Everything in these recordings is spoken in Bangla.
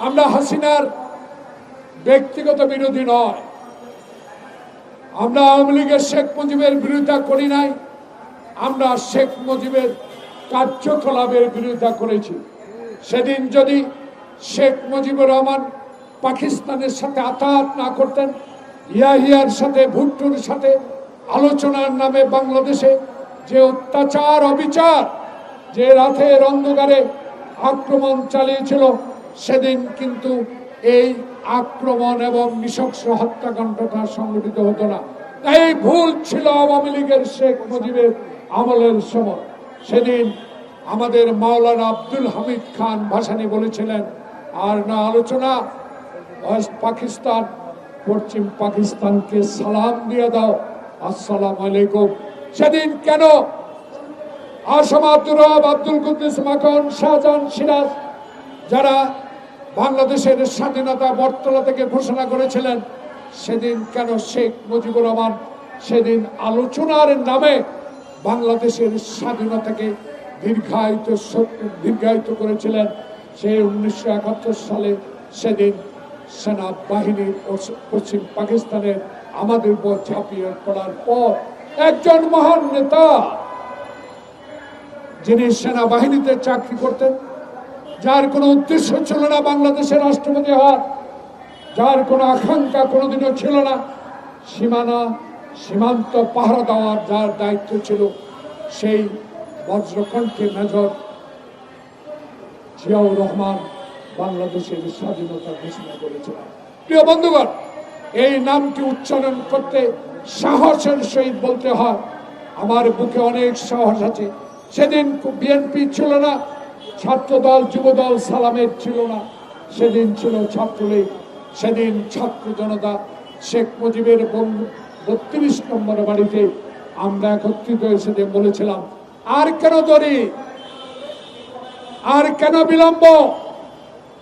আমরা হাসিনার ব্যক্তিগত বিরোধী নয়। আমরা আওয়ামী লীগের শেখ মুজিবের বিরোধিতা করি নাই। আমরা শেখ মুজিবের কার্যকলাপের বিরোধিতা করেছি। সেদিন যদি শেখ মুজিবুর রহমান পাকিস্তানের সাথে আতাত না করতেন, ইয়াহিয়ার সাথে, ভুট্টুর সাথে, আলোচনার নামে বাংলাদেশে যে অত্যাচার, অবিচার, যে রাতের অন্ধকারে আক্রমণ চালিয়েছিল সেদিন কিন্তু এই আক্রমণ এবং নৃশংস হত্যাকাণ্ডটা সংগঠিত হতো না। এই ভুল ছিল আওয়ামী লীগের শেখ মুজিবের আমলের সময়। সেদিন আমাদের মাওলানা আব্দুল হামিদ খান ভাসানি বলেছিলেন, আর না আলোচনা, ওয়েস্ট পাকিস্তান, পশ্চিম পাকিস্তানকে সালাম দিয়ে দাও, আসসালাম আলাইকুম। সেদিন কেন আসম আব্দুর রব, আব্দুল কুদ্দুস মাখন, শাহজাহান সিরাজ, যারা বাংলাদেশের স্বাধীনতা বটতলা থেকে ঘোষণা করেছিলেন, সেদিন কেন শেখ মুজিবুর রহমান, সেদিন আলোচনার নামে বাংলাদেশের স্বাধীনতাকে দীর্ঘায়িত দীর্ঘায়িত করেছিলেন। সে উনিশশো একাত্তর সালে সেদিন সেনাবাহিনী পশ্চ- পশ্চিম পাকিস্তানের আমাদের উপর ঝাঁপিয়ে পড়ার পর একজন মহান নেতা, যিনি সেনাবাহিনীতে চাকরি করতেন যার কোনো উদ্দেশ্য ছিল না বাংলাদেশের রাষ্ট্রপতি হওয়ার, যার কোনো আকাঙ্ক্ষা কোনোদিনও ছিল না, সীমানা, সীমান্ত পাহারা দেওয়ার যার দায়িত্ব ছিল সেই বজ্রকণ্ঠে মেজর জিয়াউর রহমান বাংলাদেশের স্বাধীনতা ঘোষণা করেছিলেন প্রিয় বন্ধুগণ, এই নামটি উচ্চারণ করতে সাহসের সহিত বলতে হয়। আমার বুকে অনেক সাহস আছে। সেদিন বিএনপি ছিল না ছাত্রদল, যুবদল সালামের ছিল না। সেদিন ছিল ছাত্রলীগ। সেদিন ছাত্র জনতা শেখ মুজিবের বন্ধু বত্রিশ নম্বর বাড়িতে আমরা একত্রিত হয়ে সেদিন বলেছিলাম, আর কেন দরি আর কেন বিলম্ব?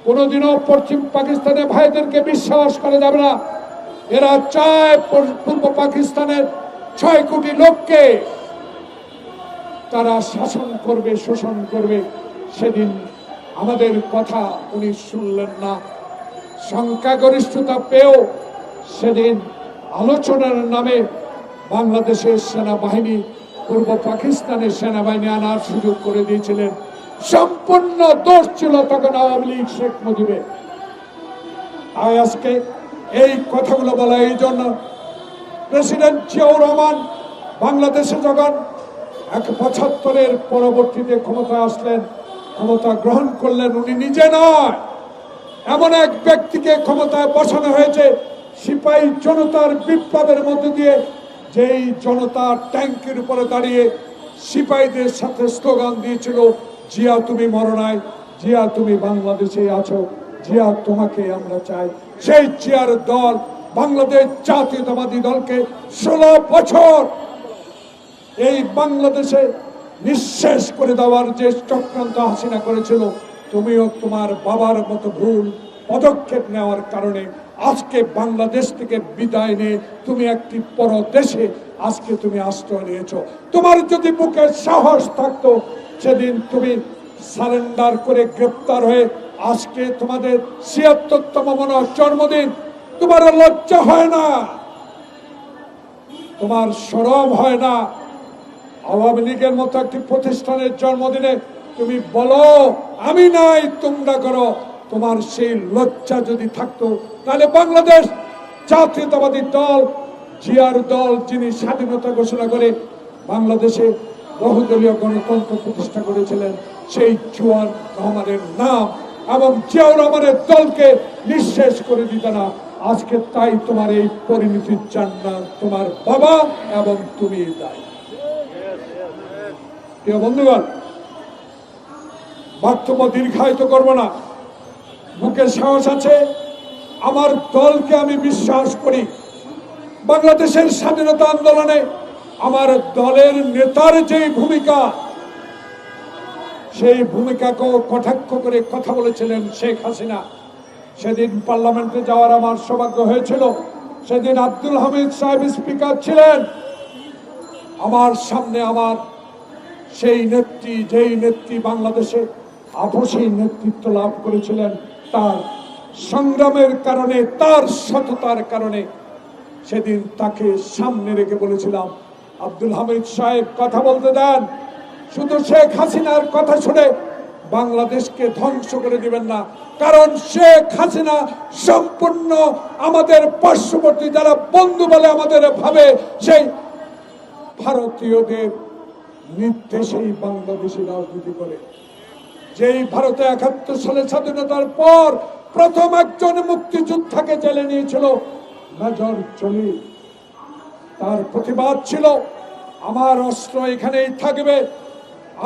কোনোদিনও পশ্চিম পাকিস্তানের ভাইদেরকে বিশ্বাস করা যাবে না। এরা চায় পূর্ব পাকিস্তানের ছয় কোটি লোককে তারা শাসন করবে, শোষণ করবে। সেদিন আমাদের কথা উনি শুনলেন না। সংখ্যাগরিষ্ঠতা পেয়েও সেদিন আলোচনার নামে বাংলাদেশের সেনাবাহিনী, পূর্ব পাকিস্তানের সেনাবাহিনী আনার সুযোগ করে দিয়েছিলেন। সম্পূর্ণ দোষ ছিল তখন আওয়ামী লীগ শেখ মুজিবের। আজকে এই কথাগুলো বলা এই জন্য প্রেসিডেন্ট জিয়াউর রহমান বাংলাদেশে যখন এক পঁচাত্তরের পরবর্তীতে ক্ষমতায় আসলেন ক্ষমতা গ্রহণ করলেন উনি নিজে নয়। এমন এক ব্যক্তিকে ক্ষমতায় বসানো হয়েছে সিপাহী জনতার বিপ্লবের মধ্যে দিয়ে, যেই জনতা ট্যাঙ্কের উপরে দাঁড়িয়ে সিপাহীদের সাথে স্লোগান দিয়েছিল, জিয়া তুমি মরণায় জিয়া তুমি বাংলাদেশে আছো, জিয়া তোমাকে আমরা চাই। সেই জিয়ার দল বাংলাদেশ জাতীয়তাবাদী দলকে ষোলো বছর এই বাংলাদেশে নিঃশেষ করে দেওয়ার যে চক্রান্ত হাসিনা করেছিল, তুমিও তোমার বাবার মতো ভুল পদক্ষেপ নেওয়ার কারণে আজকে বাংলাদেশ থেকে বিদায় নিয়ে তুমি একটি পরদেশে আজকে তুমি আশ্রয় নিয়েছো। তোমার যদি বুকে সাহস থাকতো, সেদিন তুমি সারেন্ডার করে গ্রেপ্তার হয়ে আজকে তোমাদের ছিয়াত্তরতম মনে জন্মদিন। তোমার লজ্জা হয় না, তোমার সরব হয় না আওয়ামী লীগের মতো একটি প্রতিষ্ঠানের জন্মদিনে তুমি বলো, আমি নাই, তোমরা করো। তোমার সেই লজ্জা যদি থাকতো, তাহলে বাংলাদেশ জাতীয়তাবাদী দল, জিয়ার দল যিনি স্বাধীনতা ঘোষণা করে বাংলাদেশে বহুদলীয় গণতন্ত্র প্রতিষ্ঠা করেছিলেন, সেই জুয়ান রহমানের নাম এবং জিয়াউর রহমানের দলকে নিঃশেষ করে দিতে না। আজকে তাই তোমার এই পরিণতির জান্নাত। তোমার বাবা এবং তুমি দায়ী প্রিয় বন্ধুগণ, বক্তব্য দীর্ঘায়িত করব না। বুকের সাহস আছে, আমার দলকে আমি বিশ্বাস করি। বাংলাদেশের স্বাধীনতা আন্দোলনে আমার দলের নেতার যে ভূমিকা, সেই ভূমিকাকেও কটাক্ষ করে কথা বলেছিলেন শেখ হাসিনা। সেদিন পার্লামেন্টে যাওয়ার আমার সৌভাগ্য হয়েছিল। সেদিন আব্দুল হামিদ সাহেব স্পিকার ছিলেন। আমার সামনে আমার সেই নেত্রী, যেই নেত্রী বাংলাদেশে আপসী নেতৃত্ব লাভ করেছিলেন, তার সংগ্রামের কারণে, তার সততার কারণে সেদিন তাকে সামনে রেখে বলেছিলাম, আব্দুল হামিদ সাহেব, কথা বলতে দেন। শুধু শেখ হাসিনার কথা শুনে বাংলাদেশকে ধ্বংস করে দিবেন না। কারণ শেখ হাসিনা সম্পূর্ণ আমাদের পার্শ্ববর্তী যারা বন্ধু বলে আমাদের ভাবে, সেই ভারতীয়দের নির্দেশেই বাংলাদেশি রাজনীতি করে। যেই ভারতে একাত্তর সালে স্বাধীনতার পর প্রথম একজন মুক্তিযোদ্ধাকে জেলে নিয়েছিল মেজর চলি তার প্রতিবাদ ছিল, আমার অস্ত্র এখানেই থাকবে,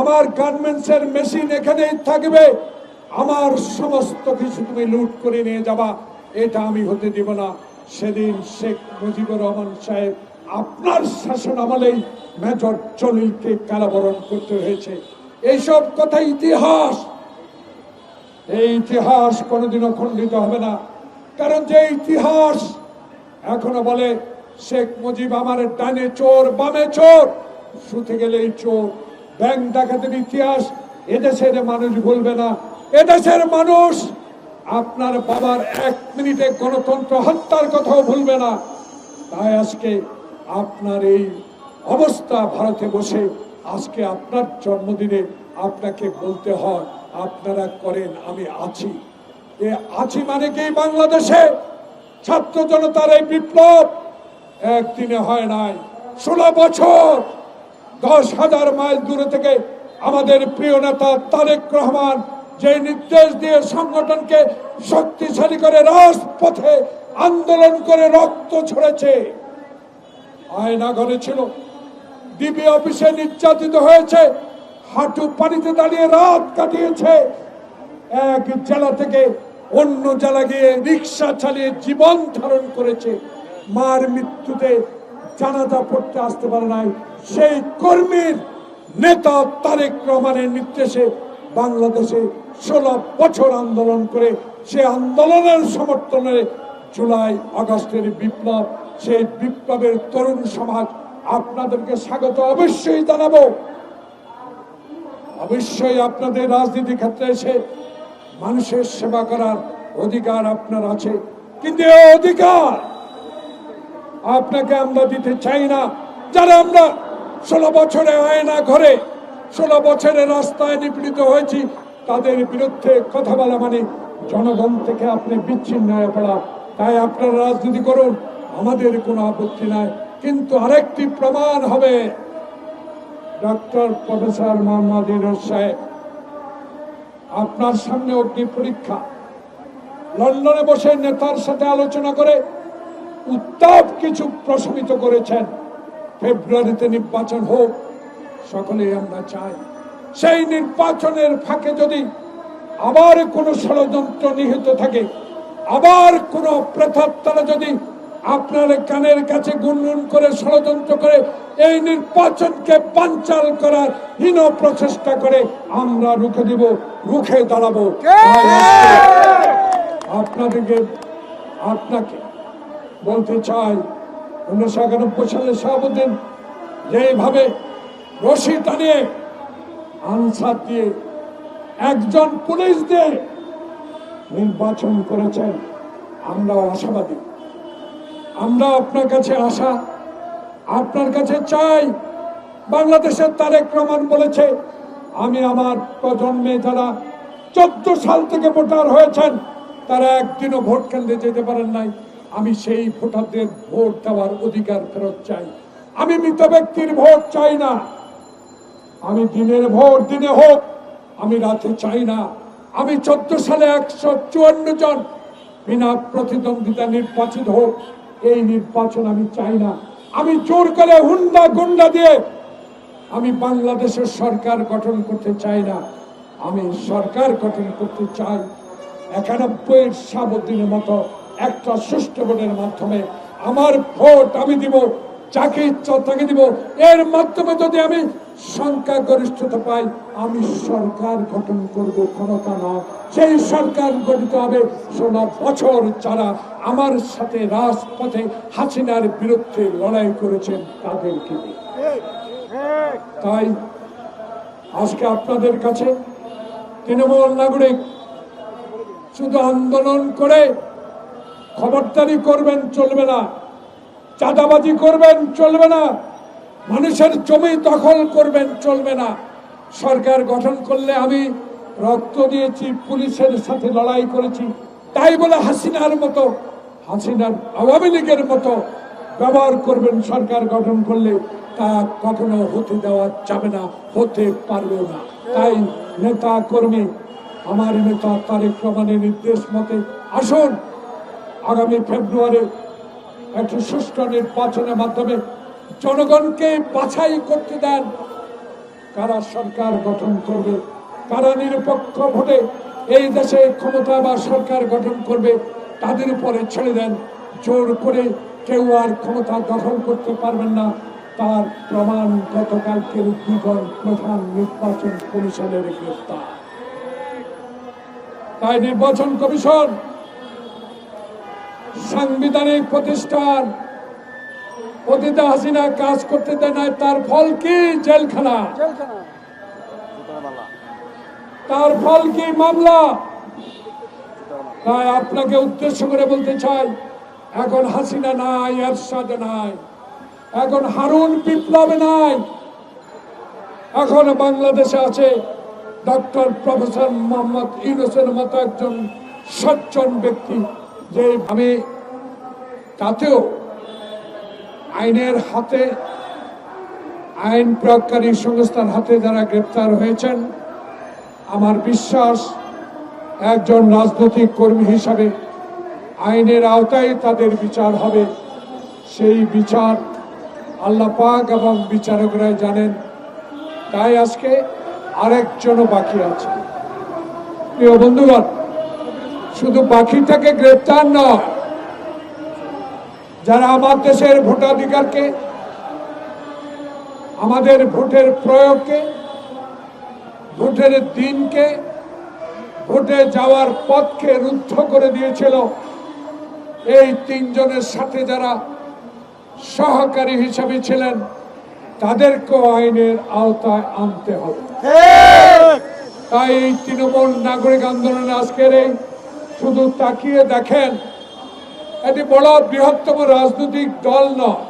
আমার গার্মেন্টস এর মেশিন এখানেই থাকবে, আমার সমস্ত কিছু তুমি লুট করে নিয়ে যাবা, এটা আমি হতে দিব না। সেদিন শেখ মুজিবুর রহমান সাহেব আপনার শাসন আমলেই মেজর চলিলকে কারাবরণ করতে হয়েছে। এইসব কথা ইতিহাস, এই ইতিহাস কোনোদিনও খণ্ডিত হবে না। কারণ যে ইতিহাস এখনও বলে, শেখ মুজিব আমার ডানে চোর, বামে চোর। শুতে গেলেই চোর ব্যাংক ডাকাতের ইতিহাস, এদেশের মানুষ ভুলবে না। এদেশের মানুষ আপনার বাবার এক মিনিটে গণতন্ত্র হত্যার কথাও ভুলবে না। তাই আজকে আপনার এই অবস্থা ভারতে বসে আজকে আপনার জন্মদিনে আপনাকে বলতে হয়, আপনারা করেন, আমি আছি। এ আছি মানে কি বাংলাদেশে? ছাত্র জনতার এই বিপ্লব একদিনে হয় নাই। ষোলো বছর, দশ হাজার মাইল দূরে থেকে আমাদের প্রিয় নেতা তারেক রহমান যে নির্দেশ দিয়ে সংগঠনকে শক্তিশালী করে রাজপথে আন্দোলন করে রক্ত ছড়েছে। আয়না ঘরে ছিল। ডিবি অফিসে নির্যাতিত হয়েছে। হাঁটু পানিতে দাঁড়িয়ে রাত কাটিয়েছে। এক জেলা থেকে অন্য জেলা গিয়ে রিক্সা চালিয়ে জীবন ধারণ করেছে। মার মৃত্যুতে জানাজা পড়তে আসতে পারে নাই। সেই কর্মীর নেতা তারেক রহমানের নির্দেশে বাংলাদেশে ষোলো বছর আন্দোলন করে সে আন্দোলনের সমর্থনে জুলাই, আগস্টের বিপ্লব সেই বিপ্লবের তরুণ সমাজ আপনাদেরকে স্বাগত অবশ্যই জানাব। অবশ্যই আপনাদের রাজনীতি ক্ষেত্রে এসে মানুষের সেবা করার অধিকার আপনার আছে। কিন্তু অধিকার আপনাকে আমরা দিতে চাই না। যারা আমরা ষোলো বছরে আয়না ঘরে ষোলো বছরে রাস্তায় নিপীড়িত হয়েছি, তাদের বিরুদ্ধে কথা বলা মানে জনগণ থেকে আপনি বিচ্ছিন্ন হয়ে পড়া। তাই আপনারা রাজনীতি করুন। আমাদের কোনো আপত্তি নাই, কিন্তু আরেকটি প্রমাণ হবে। ডক্টর প্রফেসর মোহাম্মদ ইউনুস সাহেব, আপনার সামনে অগ্নি পরীক্ষা। লন্ডনে বসে নেতার সাথে আলোচনা করে উত্তাপ কিছু প্রশমিত করেছেন। ফেব্রুয়ারিতে নির্বাচন হোক, সকলেই আমরা চাই। সেই নির্বাচনের ফাঁকে যদি আবার কোনো ষড়যন্ত্র নিহিত থাকে, আবার কোনো প্রেতাত্মারা যদি আপনার কানের কাছে গুনগুন করে ষড়যন্ত্র করে এই নির্বাচনকে পাঞ্চাল করার হীন প্রচেষ্টা করে আমরা রুখে দিব রুখে দাঁড়াবো। আপনাদেরকে আপনাকে বলতে চাই উনিশশো একানব্বই সালে শাহাবুদ্দিন যেভাবে রশি টানিয়ে আনসার দিয়ে একজন পুলিশ দিয়ে নির্বাচন করেছেন আমরাও আশাবাদী। আমরা আপনার কাছে আশা, আপনার কাছে চাই। বাংলাদেশের তারেক রহমান বলেছে, আমি আমার প্রজন্মে যারা চোদ্দ সাল থেকে ভোটার হয়েছেন, তারা একদিনও ভোট কেন্দ্রে যেতে পারেন নাই। আমি সেই ভোটারদের ভোট দেওয়ার অধিকার ফেরত চাই। আমি মৃত ব্যক্তির ভোট চাই না। আমি দিনের ভোট দিনে হোক, আমি রাতে চাই না। আমি চোদ্দ সালে একশো চুয়ান্ন জন বিনা প্রতিদ্বন্দ্বিতা নির্বাচিত হোক এই নির্বাচন আমি চাই না। আমি জোর করে হুন্ডা গুন্ডা দিয়ে আমি বাংলাদেশের সরকার গঠন করতে চাই না। আমি সরকার গঠন করতে চাই একানব্বই সাবদিনের মতো একটা সুষ্ঠু ভোটের মাধ্যমে। আমার ভোট আমি দিব, যাকে ইচ্ছা তাকে দিব। এর মাধ্যমে যদি আমি সংখ্যাগরিষ্ঠতা পাই আমি সরকার গঠন করব, ক্ষমতা না সেই সরকার গঠিত হবে ষোলো বছর যারা আমার সাথে রাজপথে হাসিনার বিরুদ্ধে লড়াই করেছেন, তাদেরকে তাই আজকে আপনাদের কাছে তৃণমূল নাগরিক শুধু আন্দোলন করে খবরদারি করবেন, চলবে না। চাঁদাবাজি করবেন, চলবে না। মানুষের জমি দখল করবেন, চলবে না। সরকার গঠন করলে আমি রক্ত দিয়েছি, পুলিশের সাথে লড়াই করেছি। তাই বলে হাসিনার মতো, হাসিনার আওয়ামী লীগের মতো ব্যবহার করবেন সরকার গঠন করলে, তা কখনো হতে দেওয়া যাবে না, হতে পারবে না। তাই নেতা কর্মী, আমার নেতা তারেক রহমানের নির্দেশ মতে আসুন, আগামী ফেব্রুয়ারি একটি সুষ্ঠু নির্বাচনের মাধ্যমে জনগণকে বাছাই করতে দেন। কারা সরকার গঠন করবে, কারা নিরপেক্ষ ভোটে এই দেশে ক্ষমতা বা সরকার গঠন করবে, তাদের উপরে ছেড়ে দেন। জোর করে কেউ আর ক্ষমতা দখল করতে পারবেন না। তার প্রমাণ গতকালকের দুজন প্রধান নির্বাচন কমিশনের গ্রেফতার। তাই নির্বাচন কমিশন, সাংবিধানিক প্রতিষ্ঠান অতীতে হাসিনা কাজ করতে দেয় নাই তার ফল কি জেলখানা? তার ফল কি মামলা? তাই আপনাকে উদ্দেশ্য করে বলতে চাই এখন হাসিনা নাই এরশাদ নাই এখন হারুন বিপ্লব নাই এখন বাংলাদেশে আছে ডক্টর প্রফেসর মোহাম্মদ ইউনুসের মতো একজন সজ্জন ব্যক্তি যে আমি তাতেও আইনের হাতে, আইন প্রয়োগকারী সংস্থার হাতে যারা গ্রেপ্তার হয়েছেন, আমার বিশ্বাস একজন রাজনৈতিক কর্মী হিসাবে আইনের আওতায় তাদের বিচার হবে। সেই বিচার আল্লাহ পাক এবং বিচারকরাই জানেন। তাই আজকে আরেকজনও বাকি আছে। প্রিয় বন্ধুগণ, শুধু বাকি থেকে গ্রেপ্তার নয় যারা আমার দেশের ভোটাধিকারকে, আমাদের ভোটের প্রয়োগকে, ভোটের দিনকে, ভোটে যাওয়ার পথকে রুদ্ধ করে দিয়েছিল, এই তিনজনের সাথে যারা সহকারী হিসাবে ছিলেন, তাদেরকেও আইনের আওতায় আনতে হবে। তাই এই তৃণমূল নাগরিক আন্দোলনে আজকের এই শুধু তাকিয়ে দেখেন এটি বড় বৃহত্তম রাজনৈতিক দল নয়।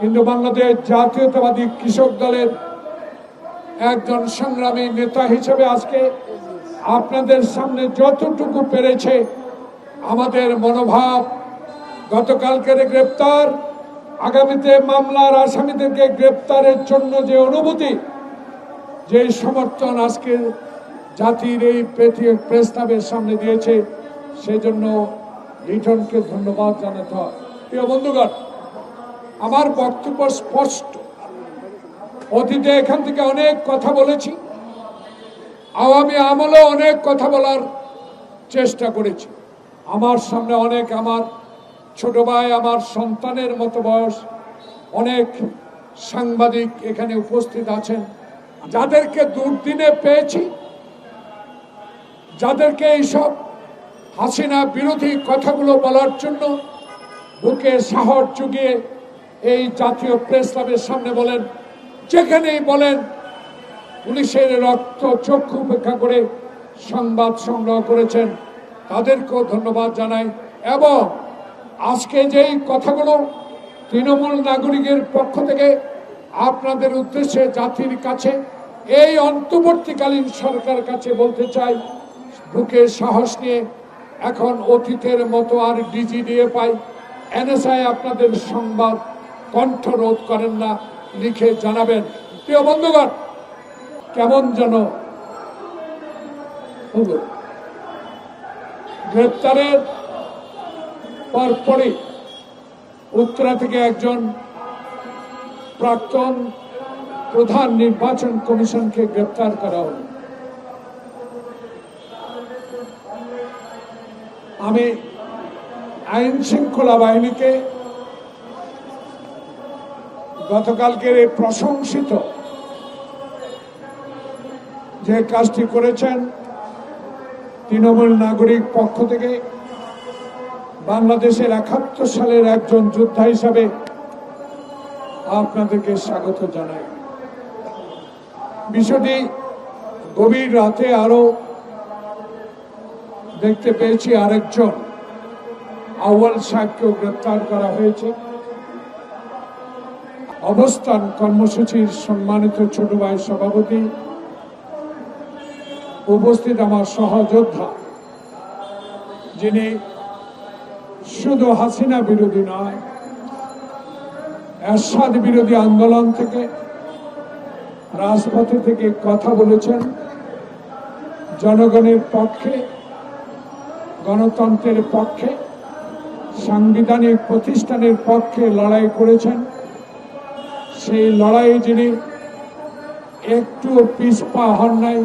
কিন্তু বাংলাদেশ জাতীয়তাবাদী কৃষক দলের একজন সংগ্রামী নেতা হিসেবে আজকে আপনাদের সামনে যতটুকু পেরেছে আমাদের মনোভাব, গতকালকের গ্রেপ্তার, আগামীতে মামলার আসামিদেরকে গ্রেপ্তারের জন্য যে অনুভূতি, যে সমর্থন আজকে জাতির এই প্রস্তাবের সামনে দিয়েছে, সেজন্য লিটনকে ধন্যবাদ জানাতে হয়। প্রিয় বন্ধুগণ, আমার বক্তব্য স্পষ্ট। অতীতে এখান থেকে অনেক কথা বলেছি। আওয়ামী আমলে অনেক কথা বলার চেষ্টা করেছি। আমার সামনে অনেক আমার ছোট ভাই, আমার সন্তানের মতো বয়স, অনেক সাংবাদিক এখানে উপস্থিত আছেন। যাদেরকে দুর্দিনে পেয়েছি, যাদেরকে এইসব হাসিনা বিরোধী কথাগুলো বলার জন্য বুকে সাহস জুগিয়ে এই জাতীয় প্রেস ক্লাবের সামনে বলেন, যেখানেই বলেন, পুলিশের রক্ত চক্ষু উপেক্ষা করে সংবাদ সংগ্রহ করেছেন। তাদেরকেও ধন্যবাদ জানাই এবং আজকে যেই কথাগুলো তৃণমূল নাগরিকের পক্ষ থেকে আপনাদের উদ্দেশ্যে জাতির কাছে, এই অন্তর্বর্তীকালীন সরকার কাছে বলতে চাই, বুকে সাহস নিয়ে এখন অতীতের মতো আর ডিজি দিয়ে পাই। এনএসআই আপনাদের সংবাদ কণ্ঠরোধ করেন না, লিখে জানাবেন। প্রিয় বন্ধুগণ, কেমন যেন হলো গ্রেপ্তারের পরপরই উত্তরা থেকে একজন প্রাক্তন প্রধান নির্বাচন কমিশনকে গ্রেপ্তার করা হলো। আমি আইন শৃঙ্খলা বাহিনীকে গতকালকের এই প্রশংসিত যে কাজটি করেছেন তৃণমূল নাগরিক পক্ষ থেকে বাংলাদেশের একাত্তর সালের একজন যোদ্ধা হিসাবে আপনাদেরকে স্বাগত জানাই। বিষয়টি গভীর রাতে আরও দেখতে পেয়েছি আরেকজন। আউয়াল সাহেবকেও গ্রেপ্তার করা হয়েছে। অবস্থান কর্মসূচির সম্মানিত ছোট ভাই সভাপতি। উপস্থিত আমার সহযোদ্ধা, যিনি শুধু হাসিনা বিরোধী নয়, এরশাদ বিরোধী আন্দোলন থেকে, রাজপথে থেকে কথা বলেছেন। জনগণের পক্ষে গণতন্ত্রের পক্ষে, সাংবিধানিক প্রতিষ্ঠানের পক্ষে লড়াই করেছেন। সেই লড়াইয়ে যিনি একটু পিছপা হন নাই,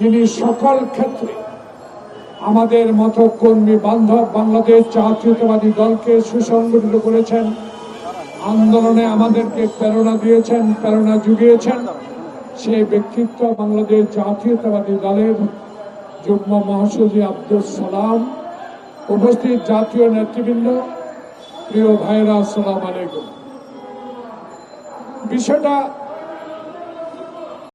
যিনি সকল ক্ষেত্রে আমাদের মতো কর্মী বান্ধব বাংলাদেশ জাতীয়তাবাদী দলকে সুসংগঠিত করেছেন, আন্দোলনে আমাদেরকে প্রেরণা দিয়েছেন, প্রেরণা জুগিয়েছেন সেই ব্যক্তিত্ব বাংলাদেশ জাতীয়তাবাদী দলের যুগ্ম মহাসচিব আব্দুল সালাম। উপস্থিত জাতীয় নেতৃবৃন্দ প্রিয় ভাইরা আসসালাম আলাইকুম। বিষয়টা